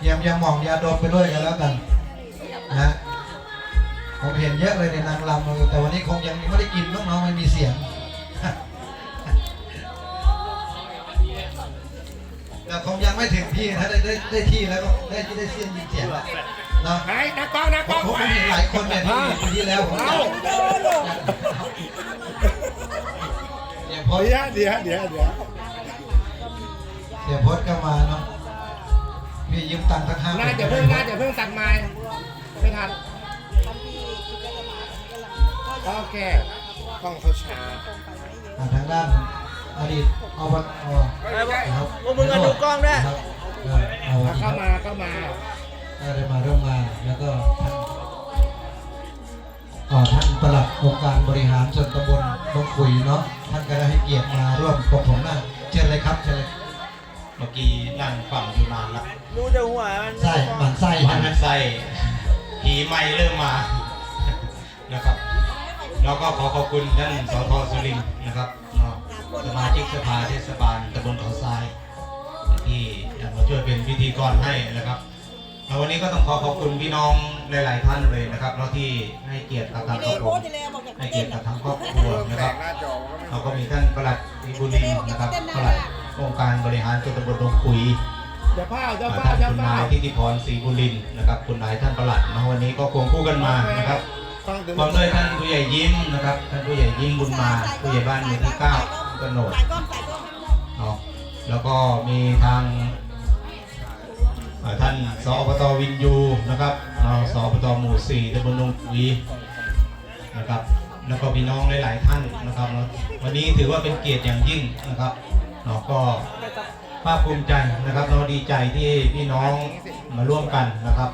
เยี่ยมยาหมองยาดมไปด้วยกันแล้วกันนะฮะผมเห็นเยอะเลยในนางรำแต่วันนี้คงยังไม่ได้กินน้องๆไม่มีเสียงแต่คงยังไม่ถึงที่ถ้าได้ได้ได้ที่แล้วก็ได้ที่ได้เสียงยินเสียงแล้วเนาะไหนนักกล้องนักผกล้มองผมเห็นหลายคนเนี่ยที่ปีที่แล้วผมอยากอย่างพอเดี๋ยวเดี๋ยวเดี๋ยวเดี๋ยวเสียพจน์ก็มาเนาะ พี่ยืมตังค์ทั้งห้าน่าจะเพิ่งน่าจะเพิ่งตัดไม้ไม่ทันก็แก้กล้องเขาช้าอ่าทางด้านอดีตอบตครับพวกมึงก็ดูกล้องด้วยครับเออเอาแล้วเข้ามาเข้ามาก็ได้มาร่วมงานแล้วก็ท่านเอ่อท่านปลัดองค์การบริหารส่วนตำบลนงคุยเนาะท่านก็ได้ให้เกียรติมาร่วมปกผมนั่ง มื่อกี้นั่งฟังอยู่นานละดูแต่หัวมันไส้หมันไส้มัใช่ไหมนไส้ผีไม่เริ่มมานะครับแล้วก็ขอขอบคุณท่านสทสุรินทร์นะครับเนาะสมาชิกสภาเทศบาลตำบลเขาทราย ที่มาช่วยเป็นพิธีกรให้นะครับแล้ววันนี้ก็ต้องขอขอบคุณพี่น้องหลาย ๆ ท่านเลยนะครับแล้วที่ให้เกียรติกับทางครอบครัวให้เกียรติกับทางครอบครัวนะครับหน้าจอเราก็มีท่านประหลัดวิบุรินทร์นะครับประหลัด องค์การบริหารส่วนตำบลดงคุยเดี๋ยวผ้าเดี๋ยวผ้าท่านเดี๋ยวคุณผ้านายทิติพรศรีบุรินทร์นะครับคุณนายท่านประหลัดนะวันนี้ก็ควงคู่กันมานะครับฟังถึงพร้อมด้วยท่านผู้ใหญ่ยิ้มนะครับ ท่านผู้ใหญ่ยิ้มบุญมา ผู้ใหญ่บ้านหมู่ที่เก้ากระโหนดเนาะแล้วก็มีทางเอ่อท่านสอบตวินยูนะครับเนาะสอบตหมู่สี่ตำบลดงคุยนะครับ แล้วก็พี่น้องหลาย ๆ ท่านนะครับเนาะวันนี้ถือว่าเป็นเกียรติอย่างยิ่งนะครับ เนาะก็ภาคภูมิใจนะครับเราดีใจที่พี่น้องมาร่วมกันนะครับ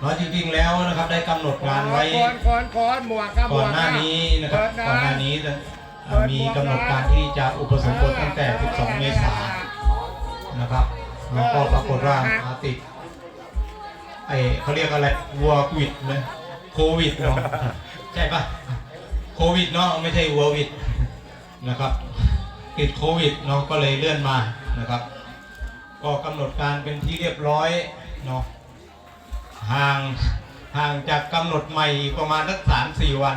เราจริงๆแล้วนะครับได้กำหนดงานไว้คอนคอนคอนหมวกครับหมก่อวนกหน้านี้นะครับเปิดนะก่อนหน้านี้จะเอ่อมีกำหนดการที่จะอุปสมบทตั้งแต่ 12 เมษายนนะครับแล้วก็ปรากฏว่ามาติดไอเขาเรียกอะไรวัววิดเลยโควิดเนาะใช่ปะโควิดเนาะไม่ใช่วัววิดนะครับ ติดโควิดเนาะก็เลยเลื่อนมานะครับ ก็กำหนดการเป็นที่เรียบร้อยเนาะห่างห่างจากกำหนดใหม่อีกประมาณสักสามสี่วัน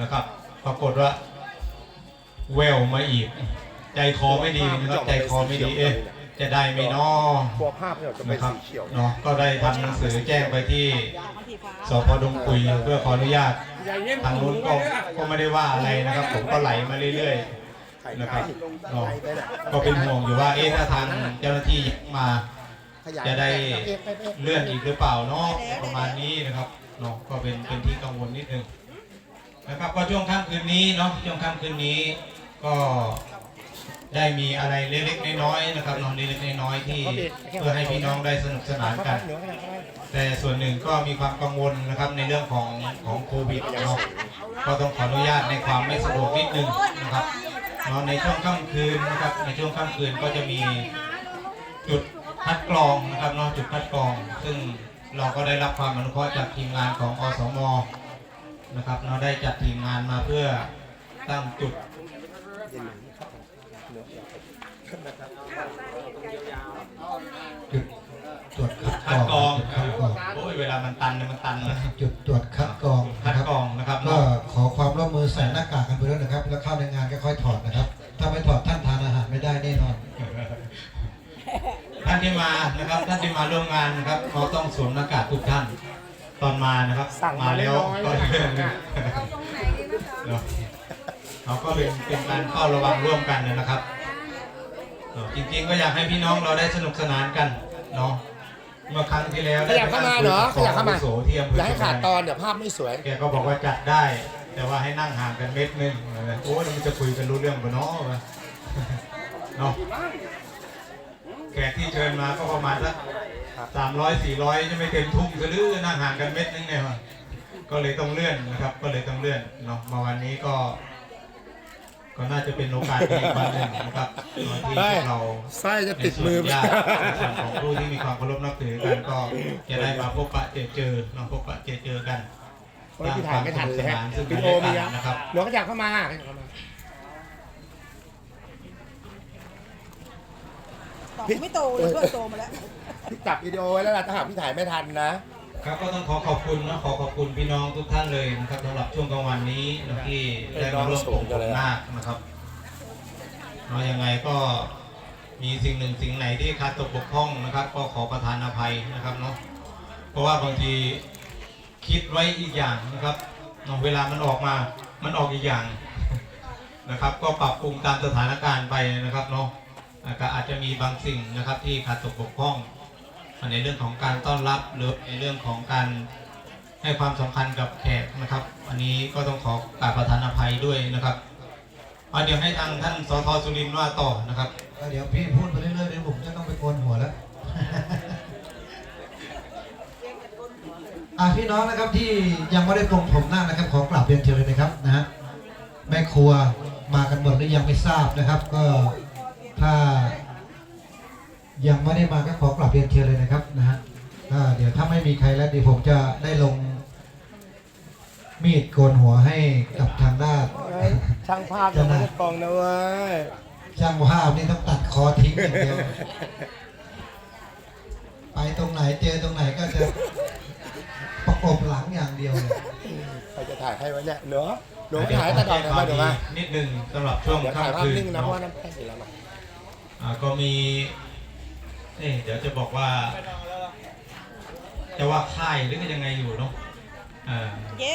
นะครับ ปรากฏว่าแววมาอีก ใจคอไม่ดีนะครับใจคอไม่ดีเอ๊ะจะได้ไหมน้อกลัวภาพเนี่ยจะเป็นนะครับสีเขียวเนาะก็ได้ทำหนังสือแจ้งไปที่สพดงคุยเพื่อขออนุญาตทางนู้นก็ก็ไม่ได้ว่าอะไรนะครับ ผมก็ไหลมาเรื่อยๆ นะครับเนาะก็เป็นห่วงอยู่ว่าเอ๊ะถ้าทางเจ้าหน้าที่มาจะได้เลื่อนอีกหรือเปล่าเนาะประมาณนี้นะครับเนาะก็เป็นเป็นที่กังวลนิดนึงนะครับก็ช่วงค่ำคืนนี้เนาะช่วงค่ำคืนนี้ก็ได้มีอะไรเล็กๆน้อยๆนะครับเนอนเล็กๆน้อยๆที่เพื่อให้พี่น้องได้สนุกสนานกัน แต่ส่วนหนึ่งก็มีความกังวลนะครับในเรื่องของของโควิดเนาะก็ต้องขออนุญาตในความไม่สะดวกนิดนึงนะครับ เนาะในช่วงค่ำคืนนะครับในช่วงค่ำคืนก็จะมีจุดคัดกรองนะครับเนาะจุดคัดกรอง ซึ่งเราก็ได้รับความอนุเคราะห์จากทีมงานของอสมนะครับเราได้จัดทีมงานมาเพื่อตั้งจุดจุดตรวจคัดคัดกกรรอองงจุดคัดกรองโอ้ยเวลามันตันเนี่ยมันตันนะจุดตรวจคัด ท่านที่มาร่วมงานนะครับเขาต้องสวมหน้ากากทุกท่านตอนมานะครับสั่งมาแล้วน้อยๆก็เรื่องหนึ่งเนาะเขาก็เป็นเป็นการเฝ้าระวังร่วมกันนะครับเนาะจริงๆก็อยากให้พี่น้องเราได้สนุกสนานกันเนาะเมื่อครั้งที่แล้วขยับเข้ามาเหรอขยับเข้ามาโสที่อำเภออย่าให้ขาดตอนเดี๋ยวภาพไม่สวย แกก็บอกว่าจัดได้ แต่ว่าให้นั่งห่างกันเม็ดนึงโอ้ยแล้วมันจะคุยกันรู้เรื่องปะเนาะวะเนาะแขกที่เชิญมาก็ประมาณสักสามร้อยสี่ร้อยจะไม่เต็มทุ่งซะหรือนั่งห่างกันเม็ดนึงเนี่ยวะก็เลยต้องเลื่อนนะครับ ก็เลยต้องเลื่อนเนาะมาวันนี้ก็ ก็น่าจะเป็นโอกาสดีอีกวันหนึ่งนะครับตอนที่พวกเราไส้จะติดมือในส่วนญาติในส่วนของผู้ที่มีความเคารพนับถือกันก็จะได้มาพบปะเจอเจอเนาะพบปะเจอเจอกันโอ้ยพี่ถ่ายไม่ทันเลยฮะซึ่งวิกันดีโอและมีกัอะนนะครับหลวงขยับเข้ามา ขยับเข้ามาตอบไม่โตเลยเพื่อนโตมาแล้ว พี่จับวิดีโอไว้แล้วล่ะถ้าหากพี่ถ่ายไม่ทันนะ ครับก็ต้องขอขอบคุณนะขอขอบคุณพี่น้องทุกท่านเลยนะครับสำหรับช่วงกลางวันนี้นะที่ได้มาร่วมปกผมนาคนะครับเนาะยังไงก็มีสิ่งหนึ่งสิ่งไหนที่ขาดตกบกพร่องนะครับ ก็ขอประทานอภัยนะครับเนาะเพราะว่าบางทีคิดไว้อีกอย่างนะครับเนาะเวลามันออกมา มันออกอีกอย่างนะครับ ก็ปรับปรุงตามสถานการณ์ไปนะครับเนาะอ่า ก็อาจจะมีบางสิ่งนะครับที่ขาดตกบกพร่อง ในเรื่องของการต้อนรับหรือในเรื่องของการให้ความสำคัญกับแขกนะครับ อันนี้ก็ต้องขอกราบประทานอภัยด้วยนะครับเอาเดี๋ยวให้ทางท่านสทสุรินทร์ว่าต่อนะครับเดี๋ยวพี่พูดไปเรื่อยๆเดี๋ยวผมจะต้องไปโกนหัวแล้วอะพี่น้องนะครับที่ยังไม่ได้ปรงผมหน้านะครับขอกราบเรียนเชิญเลยนะครับนะฮะแม่ครัวมากันหมดหรือยังไม่ทราบนะครับ ก็ ถ้ายังไม่ได้มาก็ขอกลับเรียนเชิญเลยนะครับนะฮะก็เดี๋ยวถ้าไม่มีใครแล้วเดี๋ยวผมจะได้ลง มีดโกนหัวให้กับทางด้านช่างภาพยังไม่ได้กองนะเว้ยช่างภาพนี่ต้องตัดคอทิ้งอย่างเดียวไปตรงไหนเจอตรงไหนก็จะประกบหลังอย่างเดียวเลยใครจะถ่ายให้วะเนี่ยเนาะหนูถ่ายแต่ก่อนนะมาเดี๋ยวมานิดหนึ่งสำหรับช่วงเดี๋ยวถ่ายภาค่ำพคืนนิ่งนะเพเนาะราะว่าน้ำแข็งอยู่แล้วมา อ่าก็มีเอ๊ะเดี๋ยวจะบอกว่า จะว่าค่ายหรือก็ยังไงอยู่เนาะอ่าเจ๊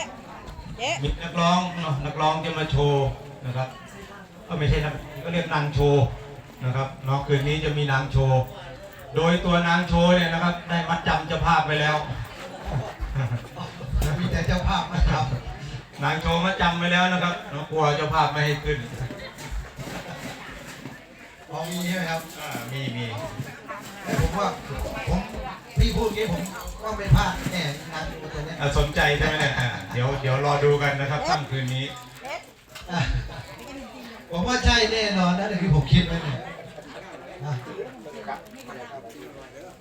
เจ๊มีนักร้องเนาะนักร้องจะมาโชว์นะครับ ก็ไม่ใช่นักก็เรียกนางโชว์นะครับเนาะคืนนี้จะมีนางโชว์ โดยตัวนางโชว์เนี่ยนะครับ ได้มัดจำเจ้าภาพไปแล้ว มีแต่เจ้าภาพนะครับนางโชว์มัดจำไปแล้วนะครับเนาะกลัวเจ้าภาพไม่ให้ขึ้น พอมีใช่ไหมครับ อ่า มีมีแต่ผมว่าผมพี่พูดงี้ผมก็ไม่พลาดแน่งานตัวเนี้ยอ่าสนใจใช่ไหมเนี่ยอ่าเดี๋ยวเดี๋ยวรอดูกันนะครับค่ำคืนนี้ อะผมว่าใช่แน่นอนนะเดี๋ยวที่ผมคิดไว้เนี่ยอะ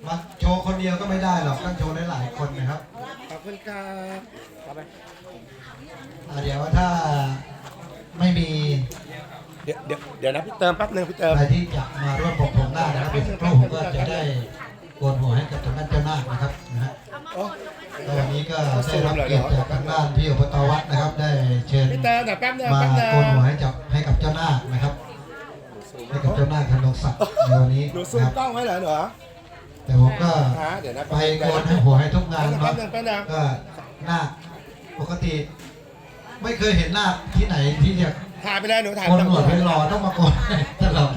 มาโชว์คนเดียวก็ไม่ได้หรอกต้องโชว์หลายๆคนนะครับ ขอบคุณครับเอาไป อะเดี๋ยวถ้าไม่มี เดี๋ยวเดี๋ยวเดี๋ยวนะพี่เติมแป๊บนึงพี่เติม ใครที่อยากมาร่วมผมผมได้นะครับเดี๋ยวสักครู่ผมก็จะได้โกนหัวให้กับทางด้านเจ้านาคนะครับนะฮะโอ้ก็วันนี้ก็ได้รับเกียรติจากทางด้านพี่อบตวัดนะครับ ได้เชิญ พี่เติมเดี๋ยวแป๊บนึงมาแป๊บนึงโกนหัวให้กับให้กับเจ้านาคนะครับ ให้กับเจ้านาคธนงศักดิ์ในวันนี้หนูซูนะมครับกล้องไว้เหรอหนูแต่ผมก็ฮะเดี๋ยวนะไปโกนให้หัวให้ทุกงานแป๊บเนาะนึงแป๊บนึงก็นาคปกติ ไม่เคยเห็นนาคที่ไหนที่จะ ถ่ายไปเลยหนูถ่ายโกนหัวเป็นหล่อต้องมาโกนให้ตลอด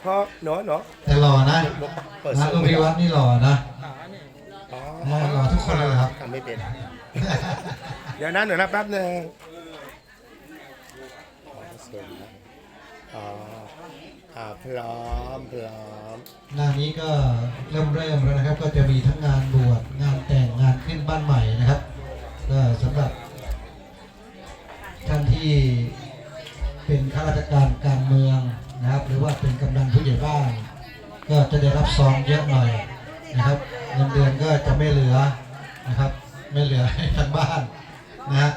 เพราะหนูหนูแต่หล่อนะเปิดนะซูลุมงพิวัฒน์นี่หล่อนะอ๋อหล่อทุกคนเลยเหรอครับทำไม่เป็น เดี๋ยวนะหนูนะแป๊บนึงอ๋ออ่าพร้อมพร้อมงานนี้ก็เริ่มเริ่มแล้วนะครับ ก็จะมีทั้งงานบวชงานแต่งงานขึ้นบ้านใหม่นะครับก็สำหรับ ท่านที่เป็นข้าราชการการเมืองนะครับ หรือว่าเป็นกำนันผู้ใหญ่บ้านก็จะได้รับซองเยอะหน่อยนะครับเงินเดือนก็จะไม่เหลือนะครับ ไม่เหลือให้ทางบ้านนะฮะ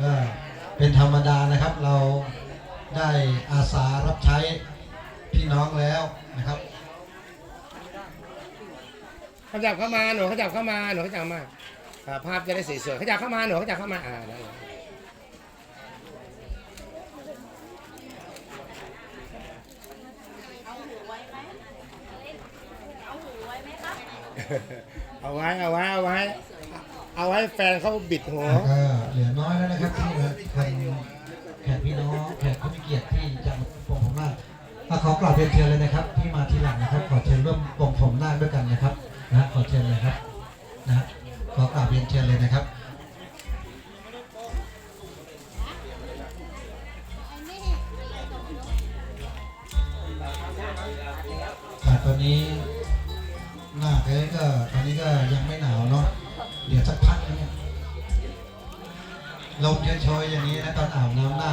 ก็เป็นธรรมดานะครับเราได้อาสารับใช้พี่น้องแล้วนะครับขยับเข้ามาหนูขยับเข้ามาหนูขยับเข้ามาอ่าภาพจะได้สวยๆขยับเข้ามาหนูขยับเข้ามาอ่าได้ เอาไว้เอาไว้เอาไว้ เอาไว้แฟนเขาบิดหัว ก็เหลือน้อยแล้วนะครับที่แขกพี่น้องแขกผู้มีเกียรติที่จะมาปรงผมนาคอะขอกราบเรียนเชิญเลยนะครับ ที่มาทีหลังนะครับ ขอเชิญร่วมปรงผมนาคด้วยกันนะครับนะขอเชิญเลยครับนะฮะขอกราบเรียนเชิญเลยนะครับ ลมเฉยๆอย่างนี้นะตอนอาบน้ำหน้า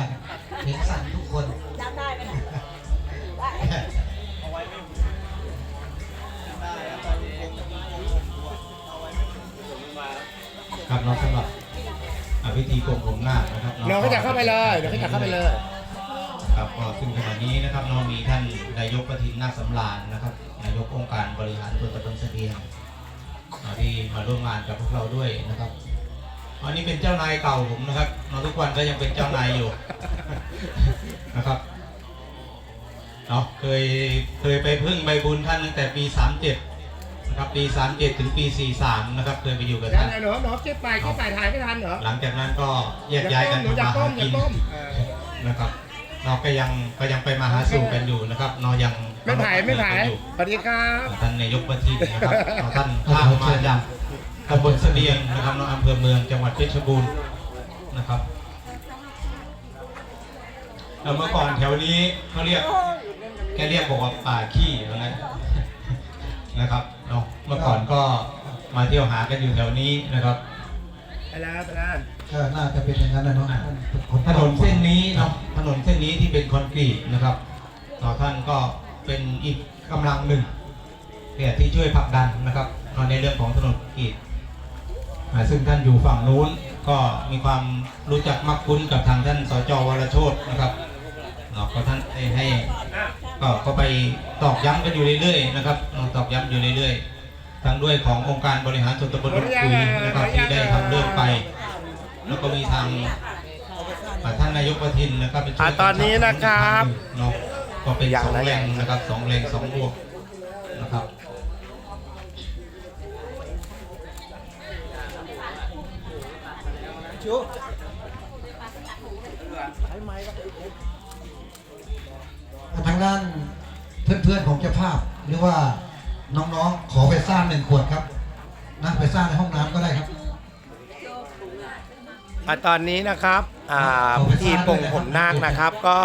เห็นสั่นทุกคนจำได้ไหมนะได้ครับเราสำหรับพิธีกรมผมนาคนะครับหนูขยับเข้าไปเลยหนูขยับเข้าไปเลยครับก็ซึ่งขณะนี้นะครับเรามีท่านนายกประทินนาคสำราญนะครับนายกองค์การบริหารส่วนตำบลเสียงอ่าที่มาร่วมงานกับพวกเราด้วยนะครับ อันนี้เป็นเจ้านายเก่าผมนะครับเราทุกวันก็ยังเป็นเจ้านายอยู่ นะครับเนาะเคยเคยไปพึ่งใบบุญท่านตั้งแต่ปี37นะครับปี37ถึงปี43นะครับเคยไปอยู่กับเดี๋ยวท่านนะหนูหนูเก็บไปเก็บไปถ่ายไม่ทันเหรอหลังจากนั้นก็แยอกย้ายกันหนูอยากทำต้มามหาอยากิกนต้มเออนะครับเราก็ยังก็ยังไปมาหาสู่กันอยู่นะครับเรายังไม่ถ่ายไม่ถ่ายกันอยู่สวัสดีครับ ท่านนายกประทินนะครับท่านข้ามมาจาก ตำบลเสดียงนะครับน้องอำเภอเมืองจังหวัดเพชรบูรณ์นะครับแล้วเมื่อก่อนแถวนี้เขาเรียกแกเรียกบอกว่าป่าขี้แล้วนะนะครับเนาะเมื่อก่อนก็มาเที่ยวหากันอยู่แถวนี้นะครับไปแล้วไปแล้วก็น่าจะเป็นอย่างนั้นนะเนาะถนนเส้นนี้เนาะถนนเส้นนี้ที่เป็นคอนกรีตนะครับต่อท่านก็เป็นอีกกำลังหนึ่งเนี่ยที่ช่วยผลักดันนะครับในเรื่องของถนนคอนกรีตอ่า ซึ่งท่านอยู่ฝั่งนู้นก็มีความรู้จักมักคุ้นกับทางท่านสจวรโชตนะครับเนาะก็ท่านให้ให้ก็ก็ไปตอกย้ำกันอยู่เรื่อยๆนะครับเนาะตอกย้ำอยู่เรื่อยๆทั้งด้วยขององค์การบริหารส่วนตำบลหนองคุยนะครับที่ได้ทำเรื่องไป แล้วก็มีทางอ่าท่านนายกประทินนะครับเป็นช่วยอ่าตอนนี้นะครับเนาะก็เป็นสองแรงนะครับสองแรงสองบวกนะครับ ทางด้านเพื่อนๆของเจ้าภาพ หรือว่าน้องๆขอไปสร้างหนึ่งขวดครับนะไปสร้างในห้องน้ำก็ได้ครับอะตอนนี้นะครับอ่าพิธีปลงผมนาคนะครับ ก็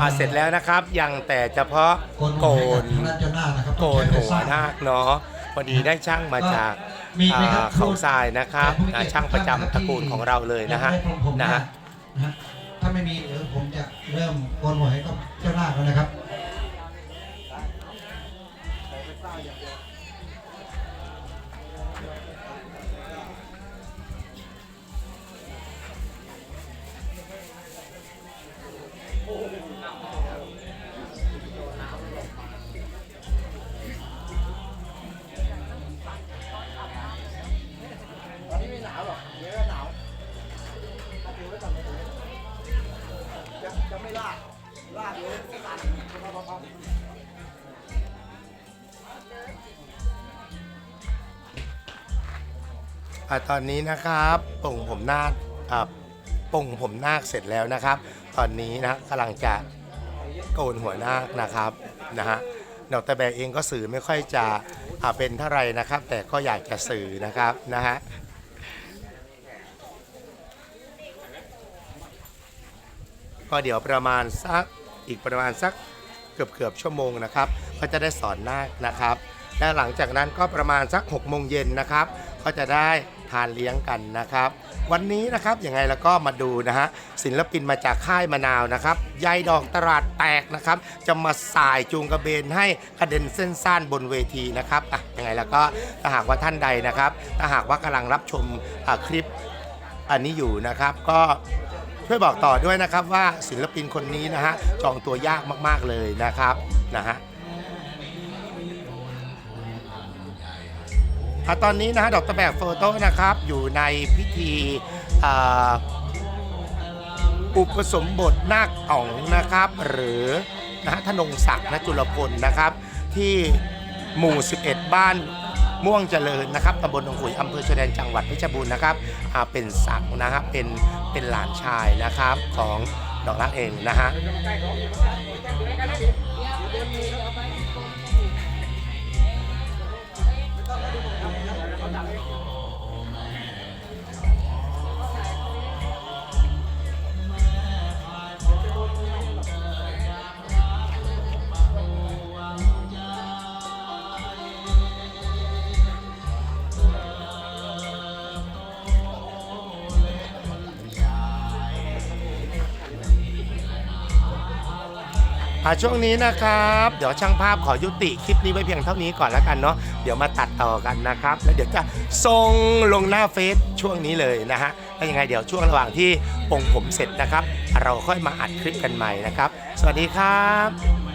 อ่าเสร็จแล้วนะครับ ยังแต่เฉพาะโกนทางด้านเจ้าหน้านะครับโกนหัวนาคเนาะพอดีได้ช่างมาจาก มีไหมครับอ่าเขาทรายนะครับอ่าช่างประจำตระกูลของเราเลยนะฮะอยากให้ผมผมนะฮะนะฮะ ถ้าไม่มีเดี๋ยวผมจะเริ่มโกนหัวให้กับเจ้าหน้าแล้วนะครับ อะตอนนี้นะครับปลงผมนาคอ่าปลงผมนาคเสร็จแล้วนะครับ ตอนนี้นะกำลังจะโกนหัวนาคนะครับนะฮะดอกตะแบกเองก็สื่อไม่ค่อยจะอ่าเป็นเท่าไหรนะครับ แต่ก็อยากจะสื่อนะครับนะฮะ ก็เดี๋ยวประมาณสักอีกประมาณสักเกือบเกือบชั่วโมงนะครับก็จะได้สอนนาคนะครับ และหลังจากนั้นก็ประมาณสัก6โมงเย็นนะครับ ก็จะได้ทานเลี้ยงกันนะครับ วันนี้นะครับยังไงแล้วก็มาดูนะฮะศิลปินมาจากค่ายมะนาวนะครับยายดอกตลาดแตกนะครับ จะมาสายจูงกระเบนให้กระเด็นเส้นซ่านบนเวทีนะครับอะยังไงแล้วก็ถ้าหากว่าท่านใดนะครับ ถ้าหากว่ากำลังรับชมคลิปอันนี้อยู่นะครับ ก็ ช่วยบอกต่อด้วยนะครับว่าศิลปินคนนี้นะฮะจองตัวยากมากๆเลยนะครับนะฮะตอนนี้นะฮะดอกตะแบกโฟโต้นะครับอยู่ในพิธีอ,อุปสมบทนาคอ๋องนะครับ หรือนะฮะธนงศักดิ์นะจุลพลนะครับ ที่หมู่ 11 บ้าน ม่วงเจริญนะครับตำบลหนองขุยอำเภอชายแดนจังหวัดเพชรบูรณ์นะครับเป็นศักดิ์นะครับเป็นเป็นหลานชายนะครับของดอกรักเองนะฮะ อะอ่าช่วงนี้นะครับ เดี๋ยวช่างภาพขอยุติคลิปนี้ไว้เพียงเท่านี้ก่อนแล้วกันเนาะเดี๋ยวมาตัดต่อกันนะครับ แล้วเดี๋ยวจะส่งลงหน้าเฟซช่วงนี้เลยนะฮะแล้วยังไงเดี๋ยวช่วงระหว่างที่ปลงผมเสร็จนะครับ เราค่อยมาอัดคลิปกันใหม่นะครับ สวัสดีครับ